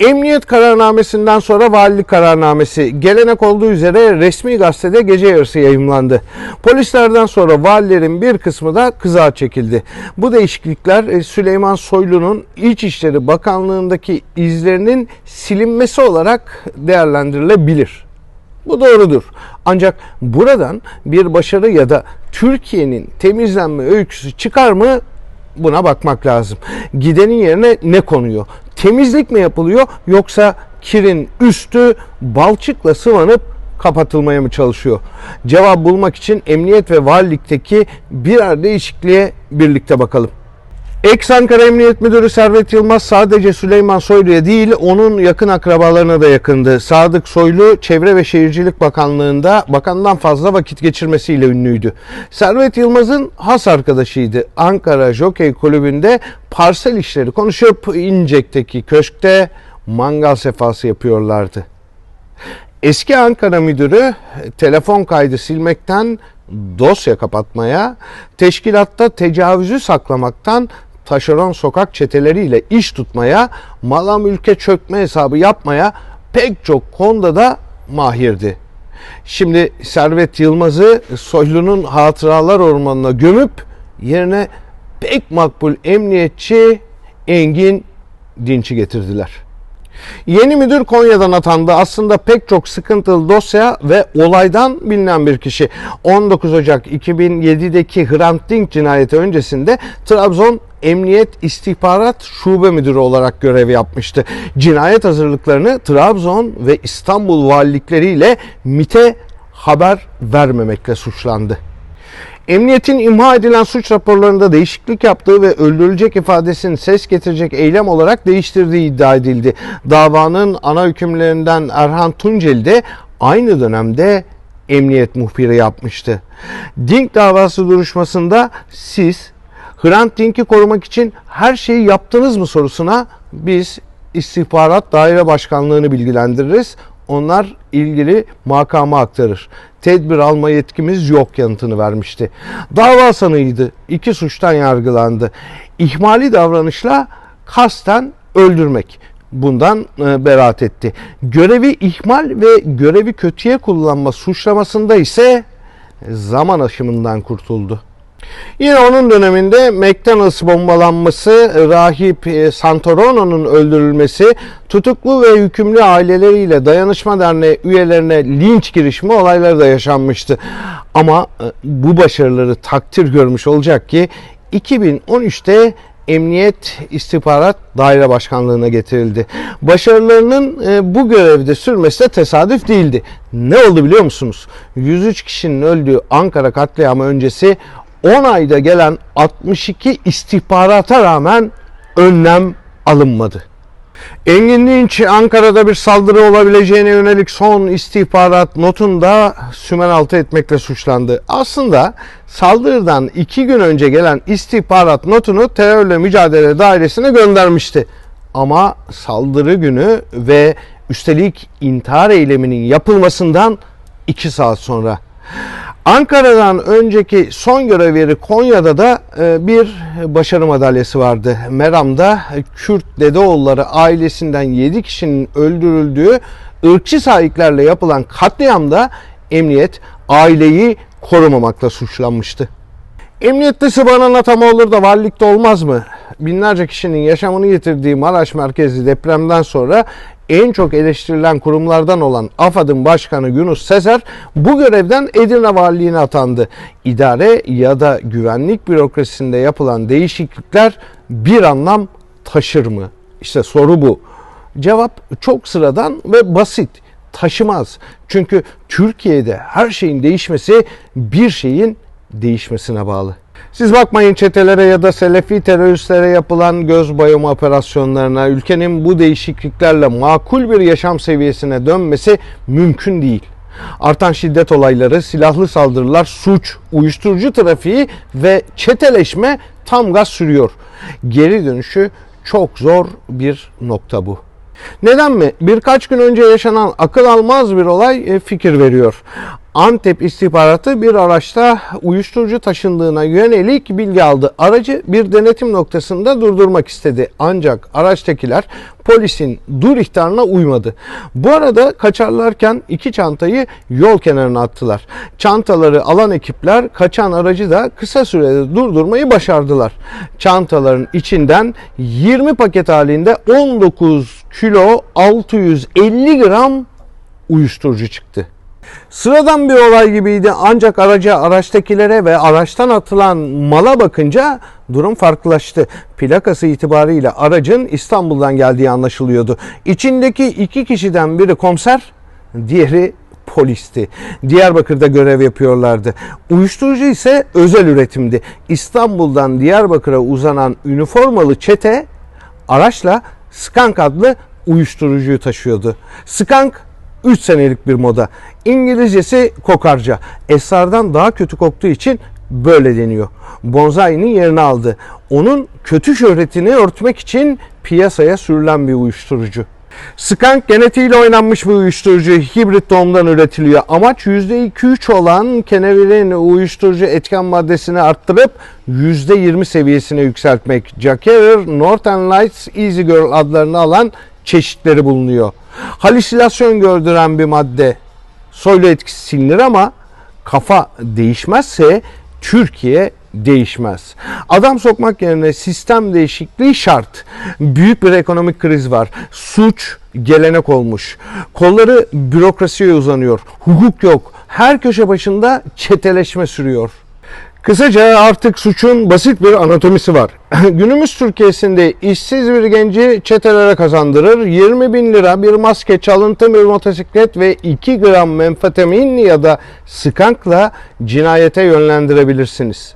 Emniyet kararnamesinden sonra valilik kararnamesi gelenek olduğu üzere resmi gazetede gece yarısı yayımlandı. Polislerden sonra valilerin bir kısmı da kızağa çekildi. Bu değişiklikler e, Süleyman Soylu'nun İçişleri Bakanlığı'ndaki izlerinin silinmesi olarak değerlendirilebilir. Bu doğrudur. Ancak buradan bir başarı ya da Türkiye'nin temizlenme öyküsü çıkar mı? Buna bakmak lazım. Gidenin yerine ne konuyor? Temizlik mi yapılıyor yoksa kirin üstü balçıkla sıvanıp kapatılmaya mı çalışıyor? Cevap bulmak için emniyet ve valilikteki birer değişikliğe birlikte bakalım. Ex Ankara Emniyet Müdürü Servet Yılmaz sadece Süleyman Soylu'ya değil onun yakın akrabalarına da yakındı. Sadık Soylu Çevre ve Şehircilik Bakanlığı'nda bakandan fazla vakit geçirmesiyle ünlüydü. Servet Yılmaz'ın has arkadaşıydı. Ankara Jockey Kulübü'nde parsel işleri konuşup İncek'teki köşkte mangal sefası yapıyorlardı. Eski Ankara müdürü telefon kaydı silmekten dosya kapatmaya, teşkilatta tecavüzü saklamaktan taşeron sokak çeteleriyle iş tutmaya, mala mülke çökme hesabı yapmaya pek çok konuda da mahirdi. Şimdi Servet Yılmaz'ı Soylu'nun hatıralar ormanına gömüp yerine pek makbul emniyetçi Engin Dinç'i getirdiler. Yeni müdür Konya'dan atandı. Aslında pek çok sıkıntılı dosya ve olaydan bilinen bir kişi. 19 Ocak 2007'deki Hrant Dink cinayeti öncesinde Trabzon Emniyet İstihbarat Şube Müdürü olarak görev yapmıştı. Cinayet hazırlıklarını Trabzon ve İstanbul valilikleriyle MIT'e haber vermemekle suçlandı. Emniyetin imha edilen suç raporlarında değişiklik yaptığı ve öldürülecek ifadesinin ses getirecek eylem olarak değiştirdiği iddia edildi. Davanın ana hükümlerinden Erhan Tunceli de aynı dönemde emniyet muhbiri yapmıştı. Dink davası duruşmasında siz Hrant Dink'i korumak için her şeyi yaptınız mı sorusuna biz istihbarat daire başkanlığını bilgilendiririz. Onlar ilgili makama aktarır. Tedbir alma yetkimiz yok yanıtını vermişti. Dava sanığıydı. İki suçtan yargılandı. İhmali davranışla kasten öldürmek. Bundan e, beraat etti. Görevi ihmal ve görevi kötüye kullanma suçlamasında ise zaman aşımından kurtuldu. Yine onun döneminde McDonald's bombalanması, rahip e, Santorono'nun öldürülmesi, tutuklu ve hükümlü aileleriyle Dayanışma Derneği üyelerine linç girişimi olayları da yaşanmıştı. Ama e, bu başarıları takdir görmüş olacak ki 2013'te Emniyet İstihbarat Daire Başkanlığı'na getirildi. Başarılarının e, bu görevde sürmesi de tesadüf değildi. Ne oldu biliyor musunuz? 103 kişinin öldüğü Ankara katliamı öncesi 10 ayda gelen 62 istihbarata rağmen önlem alınmadı. Engin Dinç Ankara'da bir saldırı olabileceğine yönelik son istihbarat notunda sümen altı etmekle suçlandı. Aslında saldırıdan iki gün önce gelen istihbarat notunu terörle mücadele dairesine göndermişti. Ama saldırı günü ve üstelik intihar eyleminin yapılmasından iki saat sonra Ankara'dan önceki son görev yeri Konya'da da e, bir başarı madalyası vardı. Meram'da Kürt Dedeoğulları ailesinden 7 kişinin öldürüldüğü ırkçı sahiplerle yapılan katliamda emniyet aileyi korumamakla suçlanmıştı. Emniyet dışı bana atama olur da valilikte olmaz mı? Binlerce kişinin yaşamını yitirdiği Maraş merkezli depremden sonra en çok eleştirilen kurumlardan olan AFAD'ın başkanı Yunus Sezer bu görevden Edirne Valiliğine atandı. İdare ya da güvenlik bürokrasisinde yapılan değişiklikler bir anlam taşır mı? İşte soru bu. Cevap çok sıradan ve basit. Taşımaz. Çünkü Türkiye'de her şeyin değişmesi bir şeyin değişmesine bağlı. Siz bakmayın çetelere ya da selefi teröristlere yapılan göz bayama operasyonlarına ülkenin bu değişikliklerle makul bir yaşam seviyesine dönmesi mümkün değil. Artan şiddet olayları, silahlı saldırılar, suç, uyuşturucu trafiği ve çeteleşme tam gaz sürüyor. Geri dönüşü çok zor bir nokta bu. Neden mi? Birkaç gün önce yaşanan akıl almaz bir olay e, fikir veriyor. Antep istihbaratı bir araçta uyuşturucu taşındığına yönelik bilgi aldı. Aracı bir denetim noktasında durdurmak istedi. Ancak araçtakiler polisin dur ihtarına uymadı. Bu arada kaçarlarken iki çantayı yol kenarına attılar. Çantaları alan ekipler kaçan aracı da kısa sürede durdurmayı başardılar. Çantaların içinden 20 paket halinde 19 kilo 650 gram uyuşturucu çıktı. Sıradan bir olay gibiydi ancak araca, araçtakilere ve araçtan atılan mala bakınca durum farklılaştı. Plakası itibariyle aracın İstanbul'dan geldiği anlaşılıyordu. İçindeki iki kişiden biri komiser, diğeri polisti. Diyarbakır'da görev yapıyorlardı. Uyuşturucu ise özel üretimdi. İstanbul'dan Diyarbakır'a uzanan üniformalı çete araçla Skank adlı uyuşturucuyu taşıyordu. Skank 3 senelik bir moda. İngilizcesi kokarca. Esrardan daha kötü koktuğu için böyle deniyor. Bonzai'nin yerini aldı. Onun kötü şöhretini örtmek için piyasaya sürülen bir uyuşturucu. Skunk genetiğiyle oynanmış bir uyuşturucu hibrit tohumdan üretiliyor. Amaç %2-3 olan kenevirin uyuşturucu etken maddesini arttırıp %20 seviyesine yükseltmek. Jack Northern Lights, Easy Girl adlarını alan çeşitleri bulunuyor. Halüsinasyon gördüren bir madde. Soylu etkisi silinir ama kafa değişmezse Türkiye değişmez. Adam sokmak yerine sistem değişikliği şart. Büyük bir ekonomik kriz var. Suç gelenek olmuş. Kolları bürokrasiye uzanıyor. Hukuk yok. Her köşe başında çeteleşme sürüyor. Kısaca artık suçun basit bir anatomisi var. Günümüz Türkiye'sinde işsiz bir genci çetelere kazandırır. 20 bin lira bir maske, çalıntı bir motosiklet ve 2 gram menfetamin ya da skankla cinayete yönlendirebilirsiniz.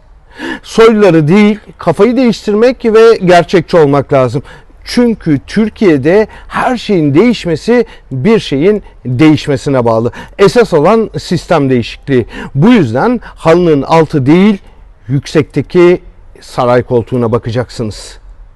Soyluları değil, kafayı değiştirmek ve gerçekçi olmak lazım. Çünkü Türkiye'de her şeyin değişmesi bir şeyin değişmesine bağlı. Esas olan sistem değişikliği. Bu yüzden halının altı değil, yüksekteki saray koltuğuna bakacaksınız.